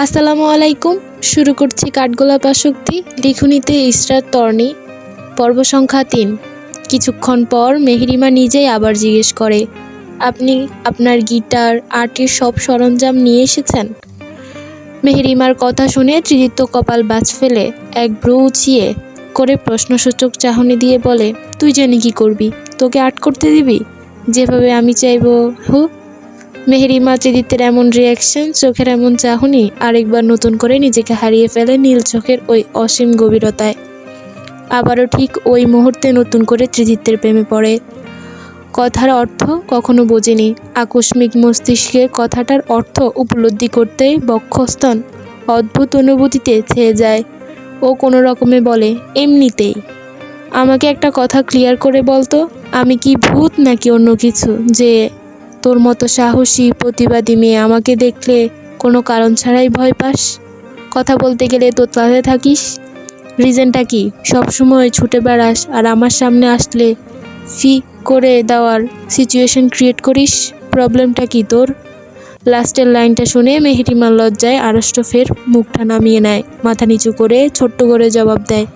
আসসালামু আলাইকুম। শুরু করছি কাঠগোলাপ আসক্তি। লিখুনিতে ইসরার তর্নি পর্ব সংখ্যা তিন। কিছুক্ষণ পর মেহরিমা নিজেই আবার জিজ্ঞেস করে, আপনি আপনার গিটার আর্টের সব সরঞ্জাম নিয়ে এসেছেন? মেহরিমার কথা শুনে তৃতীয় কপাল বাজ ফেলে, এক ব্রু উঁচিয়ে করে প্রশ্নসূচক চাহনি দিয়ে বলে, তুই জানি কি করবি? তোকে আর্ট করতে দিবি? যেভাবে আমি চাইব, হু? মেহেরিমা চিদিতের এমন রিয়াকশন চোখের এমন চাহনি, আরেকবার নতুন করে নিজেকে হারিয়ে ফেলে নীল চোখের ওই অসীম গভীরতায়। আবারও ঠিক ওই মুহূর্তে নতুন করে ত্রিদিত্যের প্রেমে পড়ে। কথার অর্থ কখনো বোঝেনি। আকস্মিক মস্তিষ্কে কথাটার অর্থ উপলব্ধি করতেই বক্ষস্থন, অদ্ভুত অনুভূতিতে ছেয়ে যায়। ও কোনো রকমে বলে, এমনিতেই। আমাকে একটা কথা ক্লিয়ার করে বলতো, আমি কি ভূত নাকি অন্য কিছু, যে তোর মতো সাহসী প্রতিবাদী মেয়ে আমাকে দেখলে কোনো কারণ ছাড়াই ভয় পাস? কথা বলতে গেলে তোতলাতে থাকিস? রিজনটা কি? সবসময় ছুটে বেড়াস আর আমার সামনে আসলে ফি করে দেওয়ার সিচুয়েশন ক্রিয়েট করিস? প্রবলেমটা কি তোর? লাস্টের লাইনটা শুনে মেহেরিমার লজ্জায় আড়ষ্ট ফের মুখটা নামিয়ে নেয়, মাথা নিচু করে ছোট্ট করে জবাব দেয়,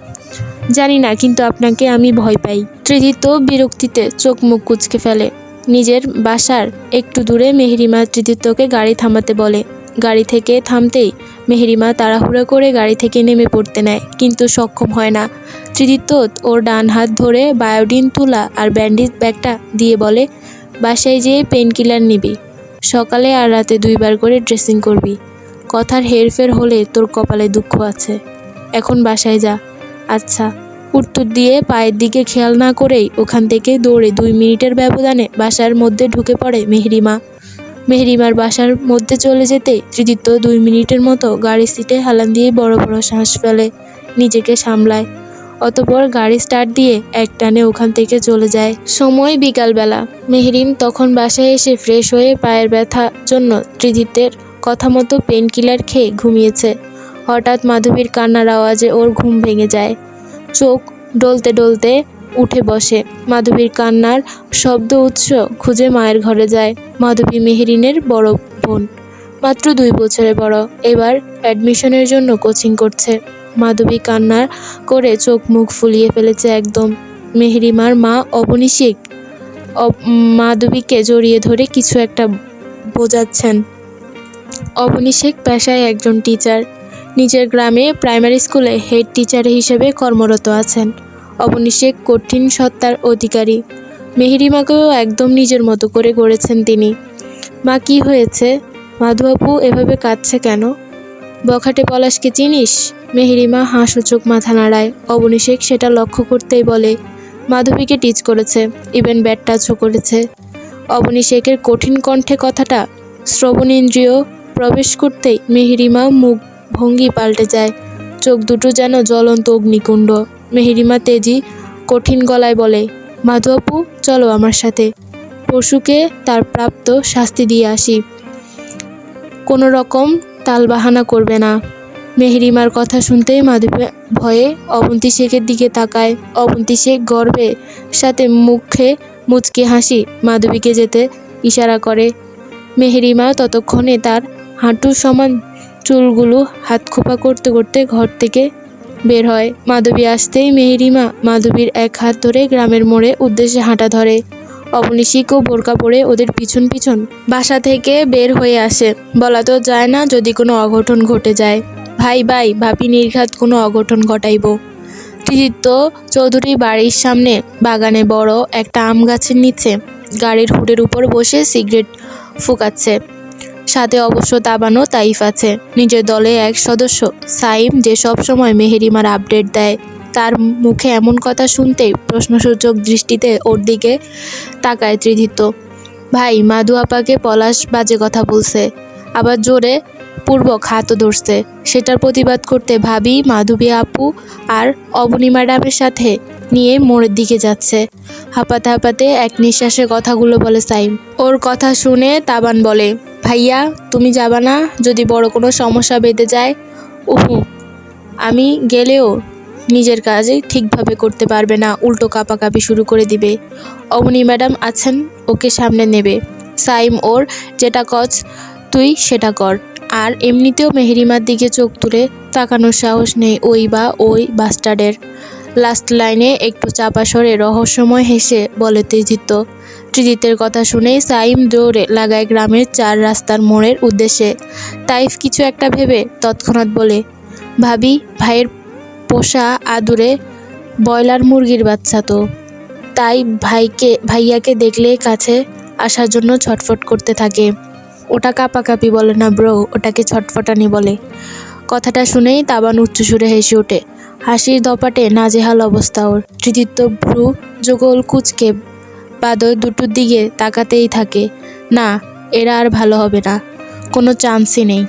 জানি না, কিন্তু আপনাকে আমি ভয় পাই। তৃতীয় বিরক্তিতে চোখ মুখ কুচকে ফেলে। নিজের বাসার একটু দূরে মেহেরিমা তৃতীয়কে গাড়ি থামাতে বলে। গাড়ি থেকে থামতেই মেহেরিমা তাড়াহুড়ো করে গাড়ি থেকে নেমে পড়তে নেয়, কিন্তু সক্ষম হয় না। তৃতীয় ওর ডান হাত ধরে বায়োডিন, তুলা আর ব্যান্ডেজ ব্যাগটা দিয়ে বলে, বাসায় যেয়ে পেন কিলার নিবি। সকালে আর রাতে দুইবার করে ড্রেসিং করবি। কথার হেরফের হলে তোর কপালে দুঃখ আছে। এখন বাসায় যা। আচ্ছা। উত্তর দিয়ে পায়ের দিকে খেয়াল না করেই ওখান থেকে দৌড়ে দুই মিনিটের ব্যবধানে বাসার মধ্যে ঢুকে পড়ে মেহরিমা। মেহরিমার বাসার মধ্যে চলে যেতে তৃতীয় দুই মিনিটের মতো গাড়ির সিটে হালান দিয়ে বড় বড় শ্বাস ফেলে, নিজেকে সামলায়। অতপর গাড়ি স্টার্ট দিয়ে এক টানে ওখান থেকে চলে যায়। সময় বিকালবেলা। মেহরিম তখন বাসায় এসে ফ্রেশ হয়ে পায়ের ব্যথার জন্য ত্রিদিতের কথা মতো পেন কিলার খেয়ে ঘুমিয়েছে। হঠাৎ মাধবীর কান্নার আওয়াজে ওর ঘুম ভেঙে যায়। চোখ ডলতে ডলতে উঠে বসে। মাধবীর কান্নার শব্দ উৎস খুঁজে মায়ের ঘরে যায় মাধবী মেহেরিনের বড় বোন। মাত্র দুই বছরে বড়, এবার অ্যাডমিশনের জন্য কোচিং করছে। মাধবী কান্নার করে চোখ মুখ ফুলিয়ে ফেলেছে একদম। মেহরিমার মা অবনী শেখ মাধবীকে জড়িয়ে ধরে কিছু একটা বোঝাচ্ছেন। অবনী শেখ পেশায় একজন টিচার নিজের গ্রামে প্রাইমারি স্কুলে হেড টিচার হিসেবে কর্মরত আছেন। অবনী শেখ কঠিন সত্তার অধিকারী। মেহেরিমাকেও একদম নিজের মতো করে গড়েছেন তিনি। মা কি হয়েছে? মাধু আপু এভাবে কাঁদছে কেন? বখাটে পলাশকে চিনিস? মেহেরিমা হাসূচক মাথা নাড়ায়। অবনী শেখ সেটা লক্ষ্য করতেই বলে, মাধবীকে টিচ করেছে ইভেন ব্যাট টাচও করেছে। অবনী শেখের কঠিন কণ্ঠে কথাটা শ্রবণেন্দ্রিয় প্রবেশ করতেই মেহেরিমা মুখ ভঙ্গি পাল্টে যায়। চোখ দুটো যেন জ্বলন্ত অগ্নিকুণ্ড। মেহেরিমা তেজি কঠিন গলায় বলে, মাধু চলো আমার সাথে। পশুকে তার প্রাপ্ত শাস্তি দিয়ে আসি। কোনো রকম তালবাহানা করবে না। মেহরিমার কথা শুনতেই মাধবী ভয়ে অবন্তী শেখের দিকে তাকায়। অবন্তী শেখ গর্বে সাথে মুখে মুচকি হাসি মাধবীকে যেতে ইশারা করে। মেহরিমা ততক্ষণে তার হাঁটু সমান চুলগুলো হাত খোপা করতে করতে ঘর থেকে বের হয়। মাধবী আসতেই মেহেরিমা মাধবীর এক হাত ধরে গ্রামের মোড়ে উদ্দেশ্যে হাঁটা ধরে। অবনীশিক ও বোরকা পরে ওদের পিছন পিছন বাসা থেকে বের হয়ে আসে। বলা তো যায় না যদি কোনো অঘটন ঘটে যায়। ভাই ভাই, ভাবি নির্ঘাত কোনো অঘটন ঘটাইব। কৃতিত্ব চৌধুরী বাড়ির সামনে বাগানে বড় একটা আম গাছের নিচে গাড়ির হুডের উপর বসে সিগারেট ফুকাচ্ছে। সাথে অবশ্য তাবানো তাইফ আছে। নিজের দলে এক সদস্য, সাইম, যে সব সময় মেহেরিমার আপডেট দেয়, তার মুখে এমন কথা শুনতেই প্রশ্নসূচক দৃষ্টিতে ওর দিকে তাকায় ত্রিধিত ভাই মাধু আপাকে পলাশ বাজে কথা বলছে, আবার জোরে পূর্বক হাতও ধরছে। সেটার প্রতিবাদ করতে ভাবি মাধবী আপু আর অবনী ম্যাডামের সাথে নিয়ে মোড়ের দিকে যাচ্ছে। হাঁপাতে হাঁপাতে এক নিঃশ্বাসে কথাগুলো বলে সাইম। ওর কথা শুনে তাবান বলে ভাইয়া, তুমি যাবা না? যদি বড় কোনো সমস্যা বেঁধে যায়, উহু, আমি গেলেও নিজের কাজে ঠিকভাবে করতে পারবে না, উল্টো কাঁপাকাঁপি শুরু করে দিবে। অবনী ম্যাডাম আছেন, ওকে সামনে নেবে। সাইম ওর, যেটা কচ, তুই সেটা কর। আর এমনিতেও মেহেরিমার দিকে চোখ তুলে তাকানোর সাহস নেই ওই বা ওই বাস্টার্ডের। লাস্ট লাইনে একটু চাপা স্বরে রহস্যময় হেসে বলে ত্রিজিত ত্রিজিতের কথা শুনেই সাইম দৌড়ে লাগায় গ্রামের চার রাস্তার মোড়ের উদ্দেশ্যে। তাইফ কিছু একটা ভেবে তৎক্ষণাৎ বলে, ভাবি, ভাইয়ের পোষা আদুরে ব্রয়লার মুরগির বাচ্চা তো। তাই ভাইকে, ভাইয়াকে দেখলে কাছে আসার জন্য ছটফট করতে থাকে। ওটা কাপাকাপি বলে না ব্রো, ওটাকে ছটফটানি বলে। কথাটা শুনেই তাবান উচ্চসুরে হেসে ওঠে। হাসির দপাটে নাজেহাল অবস্থা ওর। তৃতীয় ভ্রু যুগল কুচকে পাদয় দুটোর দিকে তাকাতেই থাকে। না এরা আর ভালো হবে না। কোনো চান্সই নেই।